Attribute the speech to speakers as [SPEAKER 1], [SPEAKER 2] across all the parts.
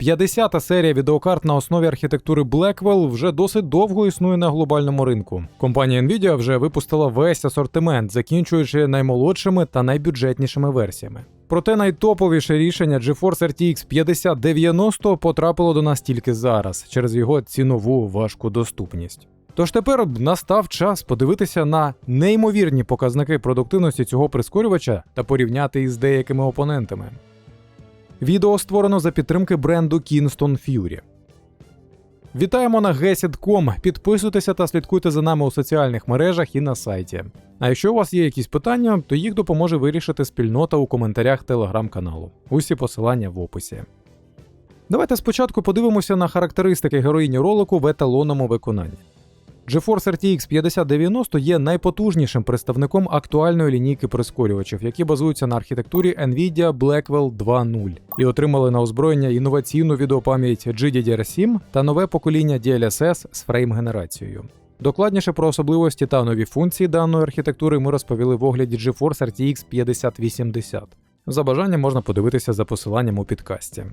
[SPEAKER 1] 50-та серія відеокарт на основі архітектури Blackwell вже досить довго існує на глобальному ринку. Компанія Nvidia вже випустила весь асортимент, закінчуючи наймолодшими та найбюджетнішими версіями. Проте найтоповіше рішення GeForce RTX 5090 потрапило до нас тільки зараз через його цінову важку доступність. Тож тепер настав час подивитися на неймовірні показники продуктивності цього прискорювача та порівняти із деякими опонентами. Відео створено за підтримки бренду Kingston Fury. Вітаємо на Gesit.com. Підписуйтеся та слідкуйте за нами у соціальних мережах і на сайті. А якщо у вас є якісь питання, то їх допоможе вирішити спільнота у коментарях телеграм-каналу. Усі посилання в описі. Давайте спочатку подивимося на характеристики героїні ролику в еталонному виконанні. GeForce RTX 5090 є найпотужнішим представником актуальної лінійки прискорювачів, які базуються на архітектурі Nvidia Blackwell 2.0 і отримали на озброєння інноваційну відеопам'ять GDDR7 та нове покоління DLSS з фрейм-генерацією. Докладніше про особливості та нові функції даної архітектури ми розповіли в огляді GeForce RTX 5080. За бажанням можна подивитися за посиланням у підкасті.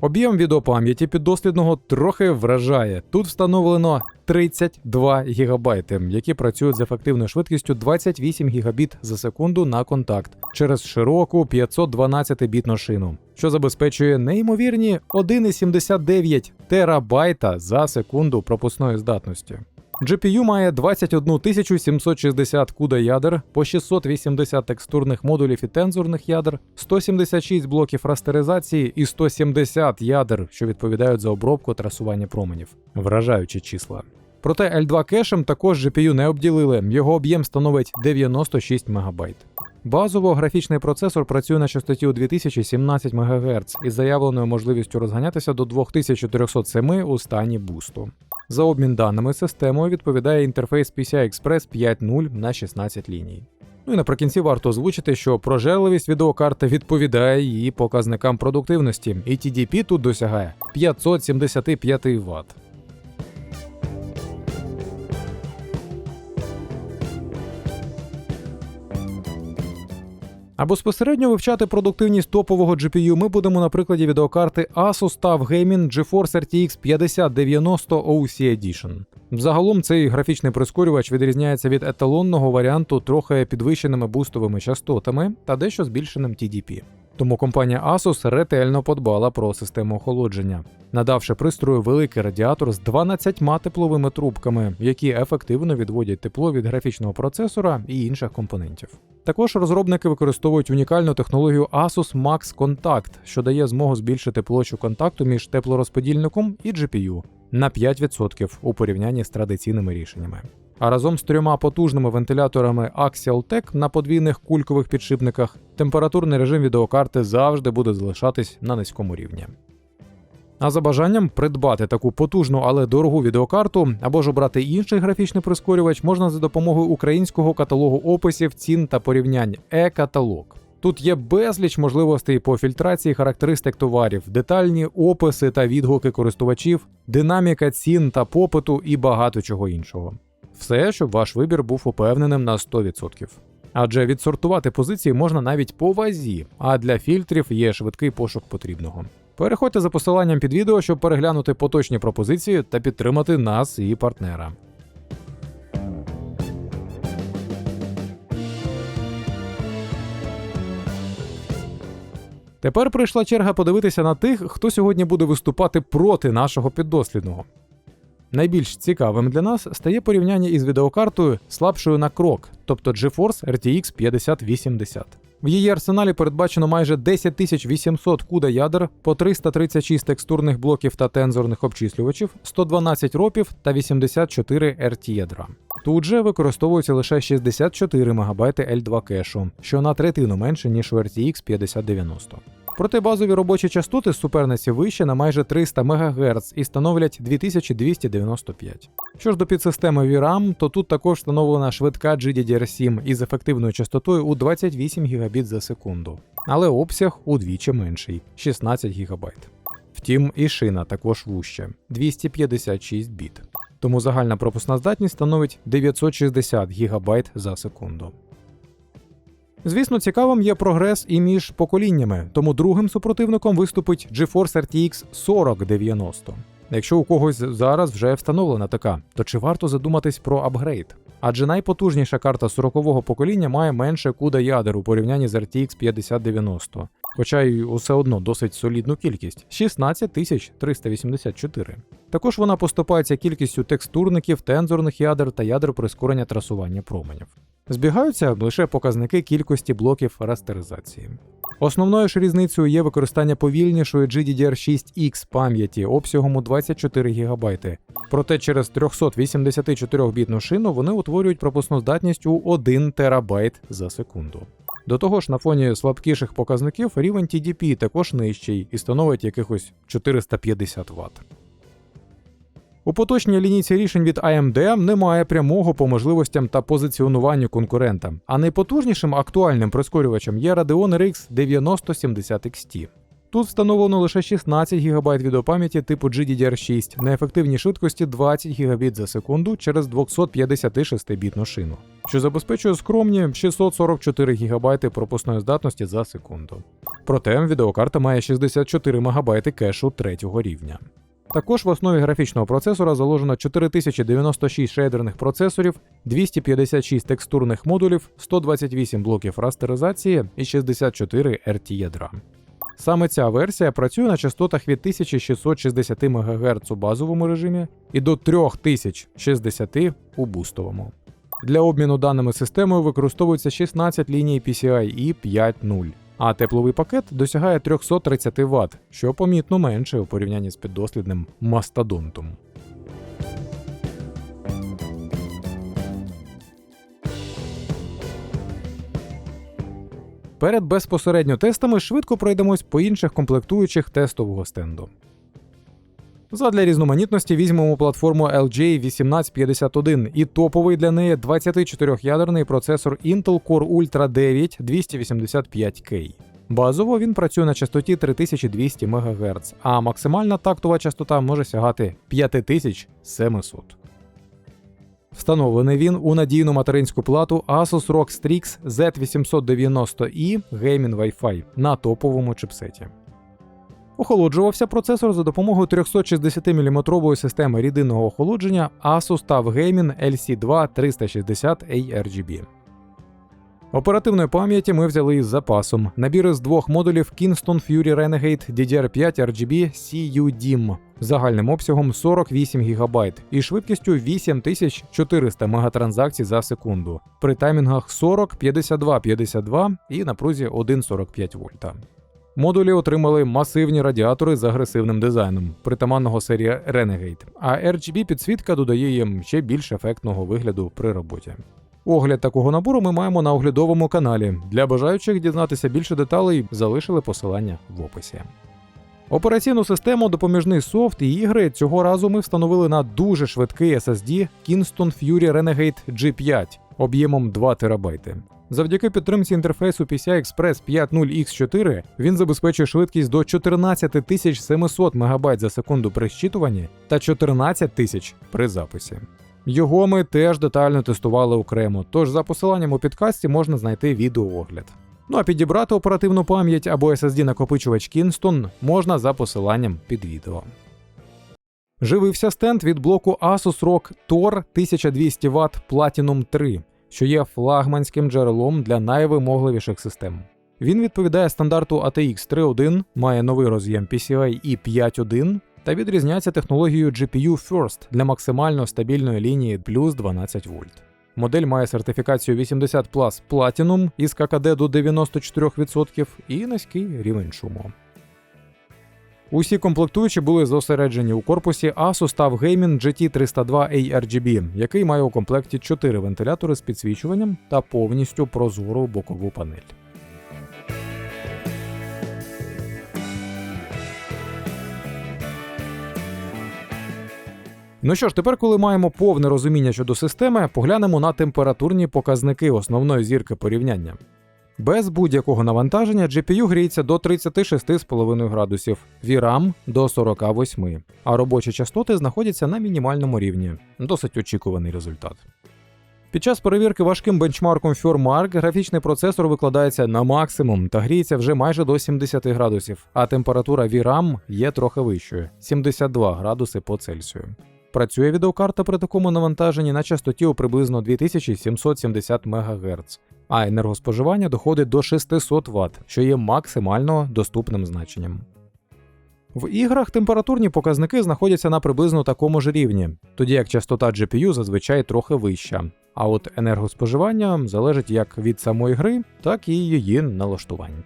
[SPEAKER 1] Об'єм відеопам'яті піддослідного трохи вражає. Тут встановлено 32 гігабайти, які працюють з ефективною швидкістю 28 гігабіт за секунду на контакт через широку 512-бітну шину, що забезпечує неймовірні 1,79 терабайта за секунду пропускної здатності. GPU має 21 760 CUDA ядер, по 680 текстурних модулів і тензорних ядер, 176 блоків растеризації і 170 ядер, що відповідають за обробку трасування променів. Вражаючі числа. Проте L2 кешем також GPU не обділили, його об'єм становить 96 МБ. Базово графічний процесор працює на частоті у 2017 МГц із заявленою можливістю розганятися до 2407 у стані бусту. За обмін даними системою відповідає інтерфейс PCI Express 5.0 на 16 ліній. Ну і наприкінці варто озвучити, що прожерливість відеокарти відповідає її показникам продуктивності, і TDP тут досягає 575 Вт. А безпосередньо вивчати продуктивність топового GPU ми будемо на прикладі відеокарти Asus TUF Gaming GeForce RTX 5090 OC Edition. Загалом цей графічний прискорювач відрізняється від еталонного варіанту трохи підвищеними бустовими частотами та дещо збільшеним TDP. Тому компанія Asus ретельно подбала про систему охолодження, надавши пристрою великий радіатор з 12 тепловими трубками, які ефективно відводять тепло від графічного процесора і інших компонентів. Також розробники використовують унікальну технологію Asus Max Contact, що дає змогу збільшити площу контакту між теплорозподільником і GPU на 5% у порівнянні з традиційними рішеннями. А разом з трьома потужними вентиляторами Axial Tech на подвійних кулькових підшипниках температурний режим відеокарти завжди буде залишатись на низькому рівні. А за бажанням придбати таку потужну, але дорогу відеокарту або ж обрати інший графічний прискорювач можна за допомогою українського каталогу описів, цін та порівнянь е-каталог. Тут є безліч можливостей по фільтрації характеристик товарів, детальні описи та відгуки користувачів, динаміка цін та попиту і багато чого іншого. Все, щоб ваш вибір був упевненим на 100%. Адже відсортувати позиції можна навіть по вазі, а для фільтрів є швидкий пошук потрібного. Переходьте за посиланням під відео, щоб переглянути поточні пропозиції та підтримати нас і партнера. Тепер прийшла черга подивитися на тих, хто сьогодні буде виступати проти нашого піддослідного. Найбільш цікавим для нас стає порівняння із відеокартою слабшою на крок, тобто GeForce RTX 5080. В її арсеналі передбачено майже 10 800 CUDA ядер по 336 текстурних блоків та тензорних обчислювачів, 112 ропів та 84 RT ядра. Тут же використовується лише 64 МБ L2 кешу, що на третину менше ніж у RTX 5090. Проте базові робочі частоти суперниці вище на майже 300 МГц і становлять 2295. Що ж до підсистеми VRAM, то тут також встановлена швидка GDDR7 із ефективною частотою у 28 Гбіт за секунду, але обсяг удвічі менший 16 ГБ. Втім, і шина також вужче 256 біт. Тому загальна пропускна здатність становить 960 ГБ за секунду. Звісно, цікавим є прогрес і між поколіннями, тому другим супротивником виступить GeForce RTX 4090. Якщо у когось зараз вже встановлена така, то чи варто задуматись про апгрейд? Адже найпотужніша карта 40-го покоління має менше куда ядер у порівнянні з RTX 5090, хоча й усе одно досить солідну кількість 16384. Також вона поступається кількістю текстурників, тензорних ядер та ядер прискорення трасування променів. Збігаються лише показники кількості блоків растеризації. Основною ж різницею є використання повільнішої GDDR6X пам'яті обсягом у 24 ГБ. Проте через 384-бітну шину вони утворюють пропускну здатність у 1 ТБ за секунду. До того ж, на фоні слабкіших показників рівень TDP також нижчий і становить якихось 450 Вт. У поточній лінійці рішень від AMD немає прямого по можливостям та позиціонуванню конкурента, а найпотужнішим актуальним прискорювачем є Radeon RX 9070 XT. Тут встановлено лише 16 ГБ відеопам'яті типу GDDR6 на ефективній швидкості 20 Гбіт за секунду через 256-бітну шину, що забезпечує скромні 644 ГБ пропускної здатності за секунду. Проте відеокарта має 64 МБ кешу третього рівня. Також в основі графічного процесора заложено 4096 шейдерних процесорів, 256 текстурних модулів, 128 блоків растеризації і 64 RT ядра. Саме ця версія працює на частотах від 1660 МГц у базовому режимі і до 3060 у бустовому. Для обміну даними системою використовується 16 ліній PCIe 5.0 а тепловий пакет досягає 330 Вт, що помітно менше у порівнянні з піддослідним мастодонтом. Перед безпосередньо тестами швидко пройдемось по інших комплектуючих тестового стенду. Задля різноманітності візьмемо платформу LG 1851 і топовий для неї 24-ядерний процесор Intel Core Ultra 9 285K. Базово він працює на частоті 3200 МГц, а максимальна тактова частота може сягати 5700. Встановлений він у надійну материнську плату Asus ROG Strix Z890i Gaming Wi-Fi на топовому чипсеті. Охолоджувався процесор за допомогою 360-мм системи рідинного охолодження Asus TUF Gaming LC2 360 ARGB. Оперативної пам'яті ми взяли із запасом. Набір із двох модулів Kingston Fury Renegade DDR5 RGB CU-DIMM загальним обсягом 48 ГБ і швидкістю 8400 мегатранзакцій за секунду при таймінгах 40, 52, 52 і напрузі 1,45 вольта. Модулі отримали масивні радіатори з агресивним дизайном, притаманного серії Renegade, а RGB підсвітка додає їм ще більш ефектного вигляду при роботі. Огляд такого набору ми маємо на оглядовому каналі. Для бажаючих дізнатися більше деталей залишили посилання в описі. Операційну систему, допоміжний софт і ігри цього разу ми встановили на дуже швидкий SSD Kingston Fury Renegade G5 об'ємом 2 ТБ. Завдяки підтримці інтерфейсу PCI Express 5.0X4 він забезпечує швидкість до 14700 МБ за секунду при щитуванні та 14000 при записі. Його ми теж детально тестували окремо, тож за посиланням у підкасті можна знайти відеоогляд. Ну а підібрати оперативну пам'ять або SSD накопичувач Kingston можна за посиланням під відео. Живився стенд від блоку Asus ROG Tor 1200 Вт Platinum 3, що є флагманським джерелом для найвимогливіших систем. Він відповідає стандарту ATX 3.1, має новий роз'єм PCI e 5.1 та відрізняється технологією GPU First для максимально стабільної лінії плюс 12 вольт. Модель має сертифікацію 80 Plus Platinum із ККД до 94% і низький рівень шуму. Усі комплектуючі були зосереджені у корпусі Asus TUF Gaming GT302 ARGB, який має у комплекті 4 вентилятори з підсвічуванням та повністю прозору бокову панель. Ну що ж, тепер, коли маємо повне розуміння щодо системи, поглянемо на температурні показники основної зірки порівняння. Без будь-якого навантаження GPU гріється до 36,5 градусів, VRAM до 48, а робочі частоти знаходяться на мінімальному рівні. Досить очікуваний результат. Під час перевірки важким бенчмарком FurMark графічний процесор викладається на максимум та гріється вже майже до 70 градусів, а температура VRAM є трохи вищою 72 градуси по Цельсію. Працює відеокарта при такому навантаженні на частоті у приблизно 2770 МГц, а енергоспоживання доходить до 600 Вт, що є максимально доступним значенням. В іграх температурні показники знаходяться на приблизно такому ж рівні, тоді як частота GPU зазвичай трохи вища. А от енергоспоживання залежить як від самої гри, так і її налаштувань.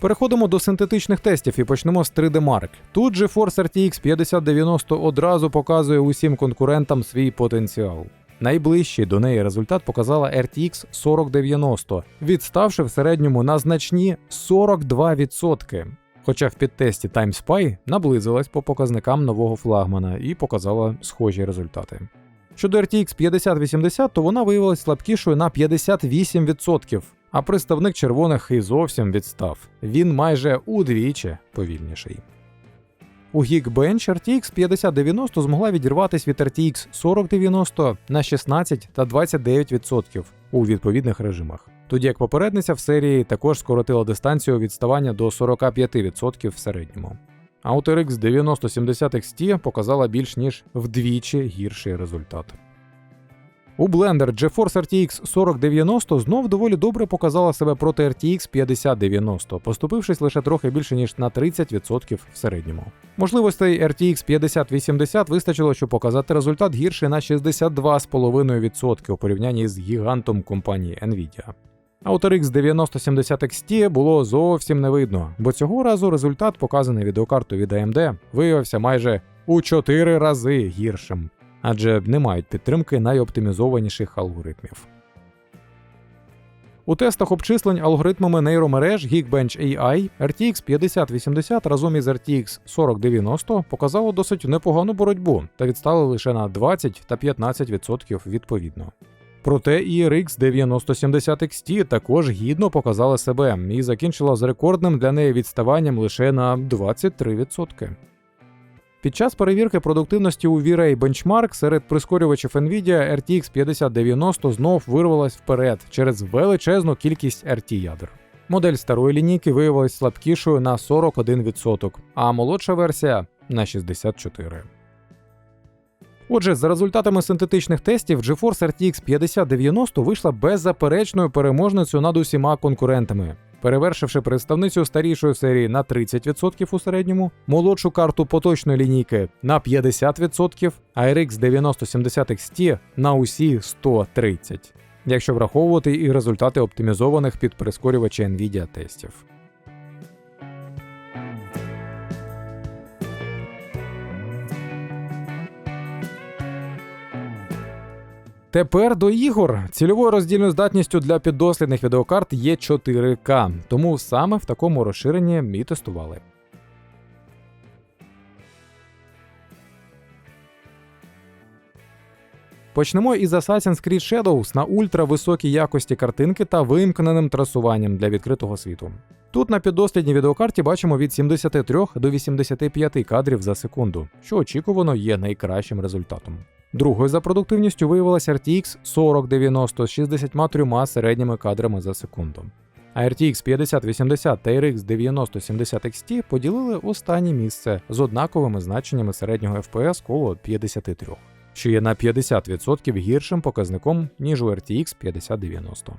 [SPEAKER 1] Переходимо до синтетичних тестів і почнемо з 3D Mark. Тут GeForce RTX 5090 одразу показує усім конкурентам свій потенціал. Найближчий до неї результат показала RTX 4090, відставши в середньому на значні 42%. Хоча в підтесті TimeSpy наблизилась по показникам нового флагмана і показала схожі результати. Щодо RTX 5080, то вона виявилась слабкішою на 58%, а представник червоних і зовсім відстав. Він майже удвічі повільніший. У Geekbench RTX 5090 змогла відірватися від RTX 4090 на 16 та 29% у відповідних режимах. Тоді як попередниця в серії також скоротила дистанцію відставання до 45% в середньому. А от RX 9070 XT показала більш ніж вдвічі гірший результат. У Blender GeForce RTX 4090 знов доволі добре показала себе проти RTX 5090, поступившись лише трохи більше ніж на 30% в середньому. Можливостей RTX 5080 вистачило, щоб показати результат гірший на 62,5% у порівнянні з гігантом компанії Nvidia. А от RX 9070 XT було зовсім не видно, бо цього разу результат, показаний відеокартою від AMD, виявився майже у 4 рази гіршим адже не мають підтримки найоптимізованіших алгоритмів. У тестах обчислень алгоритмами нейромереж Geekbench AI RTX 5080 разом із RTX 4090 показало досить непогану боротьбу та відстали лише на 20 та 15% відповідно. Проте і RX 9070 XT також гідно показала себе і закінчила з рекордним для неї відставанням лише на 23%. Під час перевірки продуктивності у V-Ray Benchmark серед прискорювачів Nvidia RTX 5090 знов вирвалась вперед через величезну кількість RT ядер. Модель старої лінійки виявилась слабкішою на 41%, а молодша версія на 64%. Отже, за результатами синтетичних тестів, GeForce RTX 5090 вийшла беззаперечною переможницею над усіма конкурентами перевершивши представницю старішої серії на 30% у середньому, молодшу карту поточної лінійки на 50%, а RX 9070 XT на усі 130%, якщо враховувати і результати оптимізованих під прискорювачі Nvidia тестів. Тепер до ігор. Цільовою роздільною здатністю для піддослідних відеокарт є 4К, тому саме в такому розширенні і тестували. Почнемо із Assassin's Creed Shadows на ультрависокій якості картинки та вимкненим трасуванням для відкритого світу. Тут на піддослідній відеокарті бачимо від 73 до 85 кадрів за секунду, що очікувано є найкращим результатом. Другою за продуктивністю виявилася RTX 4090 з 63 середніми кадрами за секунду. А RTX 5080 та RX 9070 XT поділили останнє місце з однаковими значеннями середнього FPS коло 53, що є на 50% гіршим показником, ніж у RTX 5090.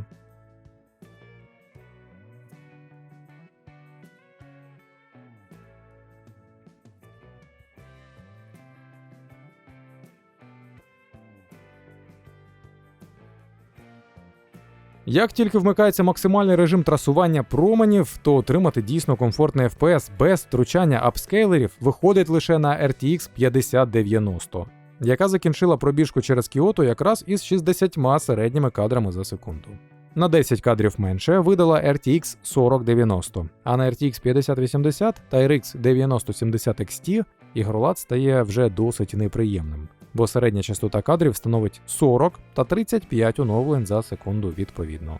[SPEAKER 1] Як тільки вмикається максимальний режим трасування променів, то отримати дійсно комфортний FPS без втручання апскейлерів виходить лише на RTX 5090, яка закінчила пробіжку через Кіото якраз із 60 середніми кадрами за секунду. На 10 кадрів менше видала RTX 4090, а на RTX 5080 та RX 9070 XT ігролад стає вже досить неприємним бо середня частота кадрів становить 40 та 35 оновлень за секунду відповідно.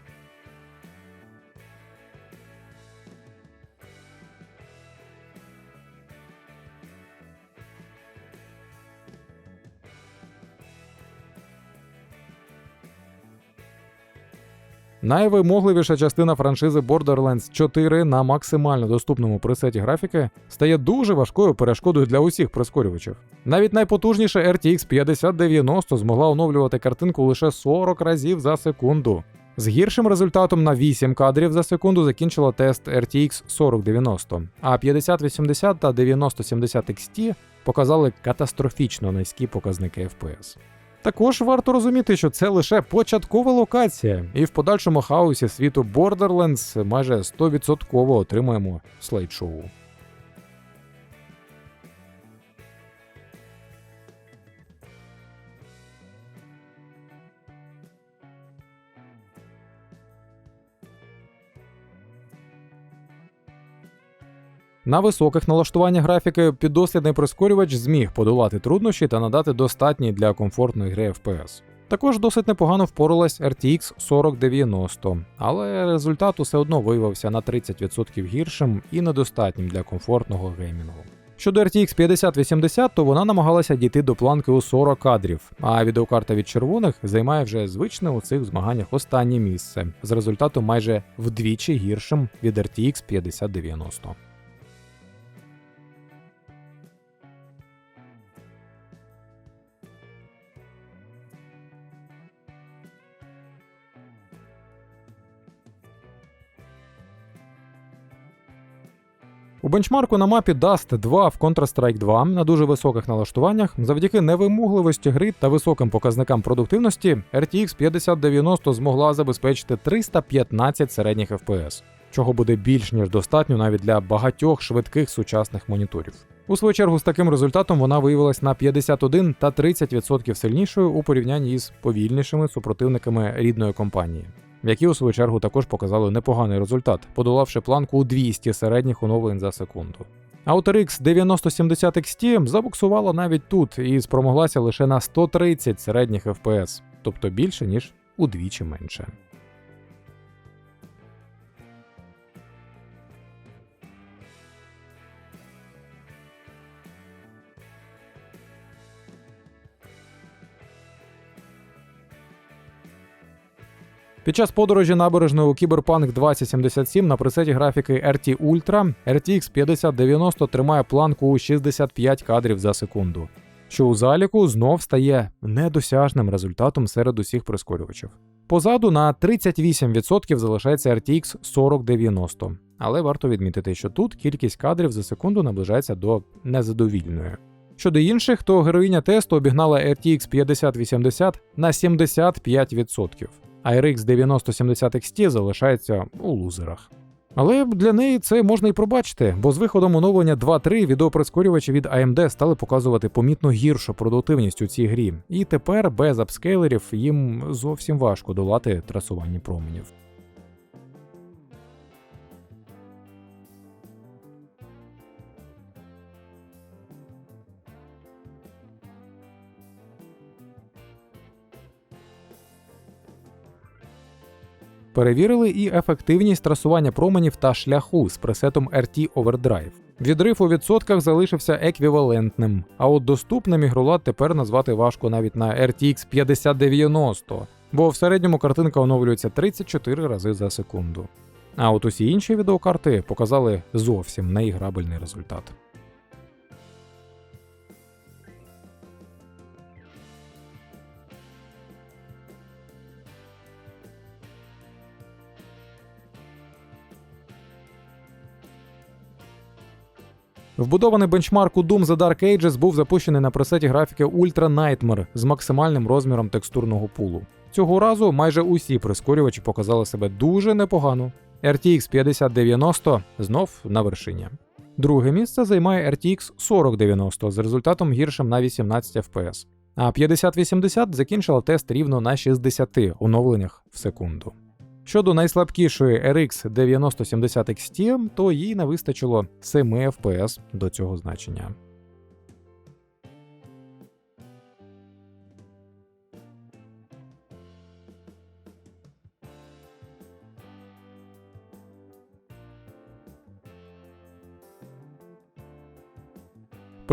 [SPEAKER 1] Найвимогливіша частина франшизи Borderlands 4 на максимально доступному пресеті графіки стає дуже важкою перешкодою для усіх прискорювачів. Навіть найпотужніша RTX 5090 змогла оновлювати картинку лише 40 разів за секунду. З гіршим результатом на 8 кадрів за секунду закінчила тест RTX 4090, а 5080 та 9070 XT показали катастрофічно низькі показники FPS. Також варто розуміти, що це лише початкова локація, і в подальшому хаосі світу Borderlands майже 100% отримаємо слайд-шоу. На високих налаштуваннях графіки піддослідний прискорювач зміг подолати труднощі та надати достатній для комфортної гри FPS. Також досить непогано впоралась RTX 4090, але результат усе одно виявився на 30% гіршим і недостатнім для комфортного геймінгу. Щодо RTX 5080, то вона намагалася дійти до планки у 40 кадрів, а відеокарта від червоних займає вже звичне у цих змаганнях останнє місце з результатом майже вдвічі гіршим від RTX 5090. Бенчмарку на мапі Dust 2 в Counter-Strike 2 на дуже високих налаштуваннях завдяки невимогливості гри та високим показникам продуктивності RTX 5090 змогла забезпечити 315 середніх FPS, чого буде більш ніж достатньо навіть для багатьох швидких сучасних моніторів. У свою чергу з таким результатом вона виявилась на 51 та 30% сильнішою у порівнянні із повільнішими супротивниками рідної компанії які у свою чергу також показали непоганий результат, подолавши планку у 200 середніх оновлень за секунду. От RX 9070 XT забуксувала навіть тут і спромоглася лише на 130 середніх FPS, тобто більше ніж удвічі менше. Під час подорожі набережною у Cyberpunk 2077 на пресеті графіки RT Ultra RTX 5090 тримає планку у 65 кадрів за секунду, що у заліку знов стає недосяжним результатом серед усіх прискорювачів. Позаду на 38% залишається RTX 4090, але варто відмітити, що тут кількість кадрів за секунду наближається до незадовільної. Щодо інших, то героїня тесту обігнала RTX 5080 на 75% а RX 9070 XT залишається у лузерах. Але для неї це можна і пробачити, бо з виходом оновлення 2.3 відеоприскорювачі від AMD стали показувати помітно гіршу продуктивність у цій грі, і тепер без апскейлерів їм зовсім важко долати трасування променів. Перевірили і ефективність трасування променів та шляху з пресетом RT Overdrive. Відрив у відсотках залишився еквівалентним, а от доступним ігролад тепер назвати важко навіть на RTX 5090, бо в середньому картинка оновлюється 34 рази за секунду. А от усі інші відеокарти показали зовсім неіграбельний результат. Вбудований бенчмарк у Doom The Dark Ages був запущений на пресеті графіки Ultra Nightmare з максимальним розміром текстурного пулу. Цього разу майже усі прискорювачі показали себе дуже непогано. RTX 5090 знов на вершині. Друге місце займає RTX 4090 з результатом гіршим на 18 FPS. А 5080 закінчила тест рівно на 60 оновленнях в секунду. Щодо найслабкішої RX 9070 XT, то їй не вистачило 7 FPS до цього значення.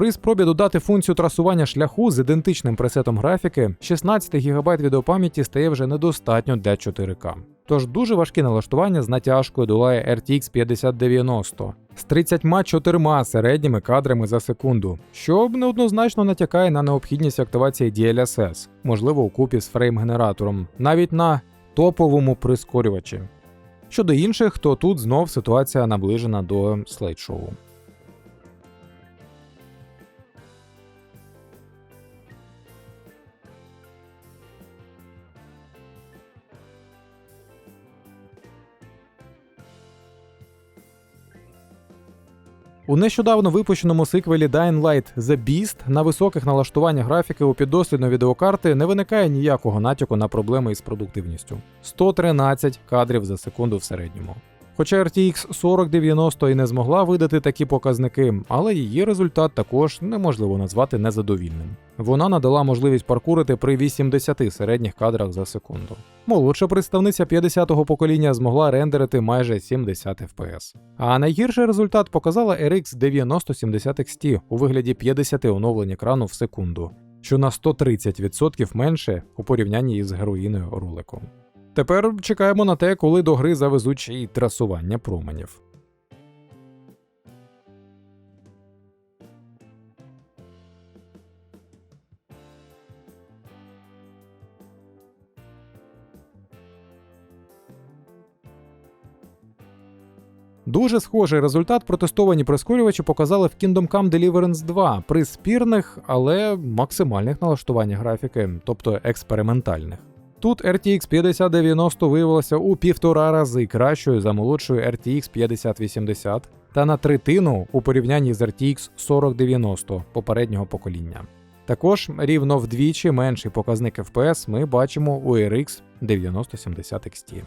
[SPEAKER 1] При спробі додати функцію трасування шляху з ідентичним пресетом графіки, 16 ГБ відеопам'яті стає вже недостатньо для 4К. Тож дуже важкі налаштування з натяжкою долає RTX 5090 з 34 середніми кадрами за секунду, що неоднозначно натякає на необхідність активації DLSS, можливо, у купі з фрейм-генератором, навіть на топовому прискорювачі. Щодо інших, то тут знов ситуація наближена до слайд-шоу. У нещодавно випущеному сиквелі Dying Light The Beast на високих налаштуваннях графіки у піддослідної відеокарти не виникає ніякого натяку на проблеми із продуктивністю 113 кадрів за секунду в середньому. Хоча RTX 4090 і не змогла видати такі показники, але її результат також неможливо назвати незадовільним. Вона надала можливість паркурити при 80 середніх кадрах за секунду. Молодша представниця 50-го покоління змогла рендерити майже 70 FPS. А найгірший результат показала RX 9070 XT у вигляді 50 оновлень екрану в секунду, що на 130% менше у порівнянні із героїною ролику. Тепер чекаємо на те, коли до гри завезуть ще й трасування променів. Дуже схожий результат протестовані прискорювачі показали в Kingdom Come Deliverance 2 при спірних, але максимальних налаштуваннях графіки, тобто експериментальних. Тут RTX 5090 виявилася у півтора рази кращою за молодшою RTX 5080 та на третину у порівнянні з RTX 4090 попереднього покоління. Також рівно вдвічі менший показник FPS ми бачимо у RX 9070 XT.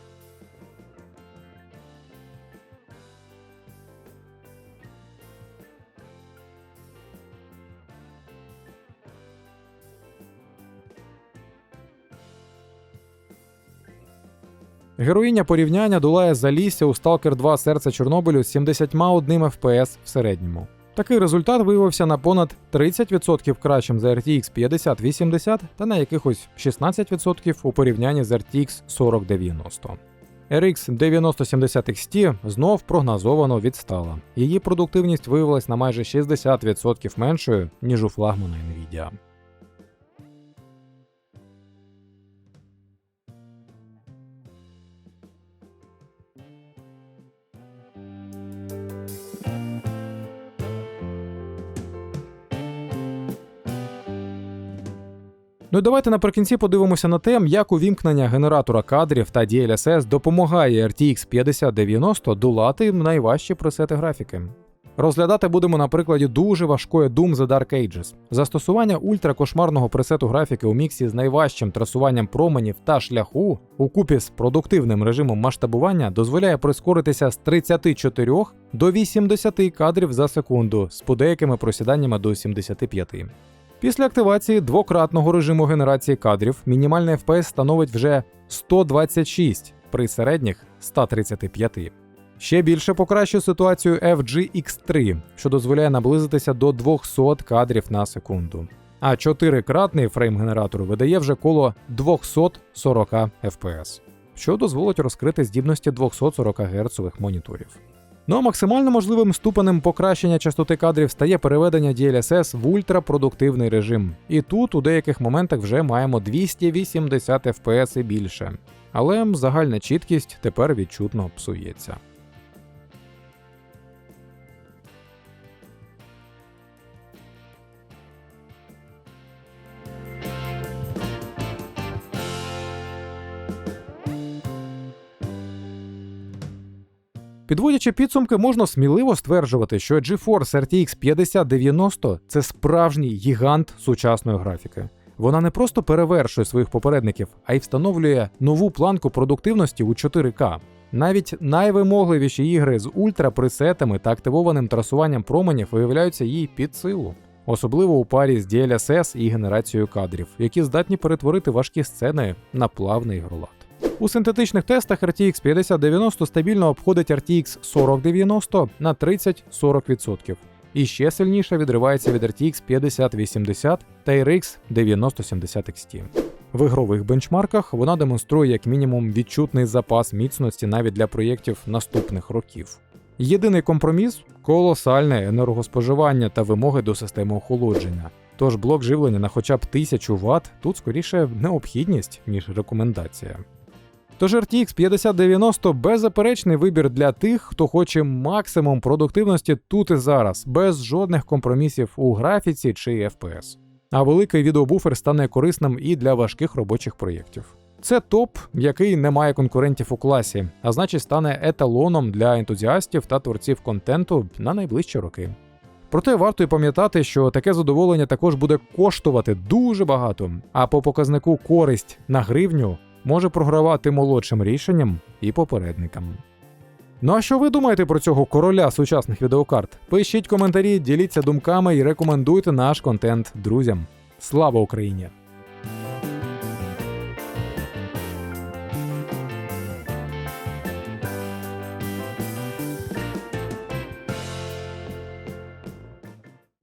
[SPEAKER 1] Героїня порівняння долає залісся у Stalker 2 серце Чорнобилю з 71 FPS в середньому. Такий результат виявився на понад 30% кращим за RTX 5080 та на якихось 16% у порівнянні з RTX 4090. RX 9070 XT знов прогнозовано відстала. Її продуктивність виявилась на майже 60% меншою, ніж у флагмана Nvidia. Ну і давайте наприкінці подивимося на те, як увімкнення генератора кадрів та DLSS допомагає RTX 5090 долати найважчі пресети графіки. Розглядати будемо на прикладі дуже важкої Doom The Dark Ages. Застосування ультракошмарного пресету графіки у міксі з найважчим трасуванням променів та шляху у купі з продуктивним режимом масштабування дозволяє прискоритися з 34 до 80 кадрів за секунду з подеякими просіданнями до 75. Після активації двократного режиму генерації кадрів мінімальний FPS становить вже 126 при середніх 135. Ще більше покращує ситуацію FGX3, що дозволяє наблизитися до 200 кадрів на секунду. А 4-кратний фрейм-генератор видає вже коло 240 FPS, що дозволить розкрити здібності 240 Гц моніторів. Ну а максимально можливим ступенем покращення частоти кадрів стає переведення DLSS в ультрапродуктивний режим. І тут у деяких моментах вже маємо 280 FPS і більше. Але загальна чіткість тепер відчутно псується. Підводячи підсумки, можна сміливо стверджувати, що GeForce RTX 5090 це справжній гігант сучасної графіки. Вона не просто перевершує своїх попередників, а й встановлює нову планку продуктивності у 4К. Навіть найвимогливіші ігри з ультрапресетами та активованим трасуванням променів виявляються їй під силу, особливо у парі з DLSS і генерацією кадрів, які здатні перетворити важкі сцени на плавний ігролад. У синтетичних тестах RTX 5090 стабільно обходить RTX 4090 на 30-40%. і ще сильніше відривається від RTX 5080 та RX 9070 XT. В ігрових бенчмарках вона демонструє як мінімум відчутний запас міцності навіть для проєктів наступних років. Єдиний компроміс колосальне енергоспоживання та вимоги до системи охолодження. Тож блок живлення на хоча б 1000 Вт тут скоріше необхідність, ніж рекомендація. Тож RTX 5090 беззаперечний вибір для тих, хто хоче максимум продуктивності тут і зараз, без жодних компромісів у графіці чи FPS. А великий відеобуфер стане корисним і для важких робочих проєктів. Це топ, який не має конкурентів у класі, а значить стане еталоном для ентузіастів та творців контенту на найближчі роки. Проте варто й пам'ятати, що таке задоволення також буде коштувати дуже багато, а по показнику користь на гривню може програвати молодшим рішенням і попередникам. Ну а що ви думаєте про цього короля сучасних відеокарт? Пишіть коментарі, діліться думками і рекомендуйте наш контент друзям. Слава Україні!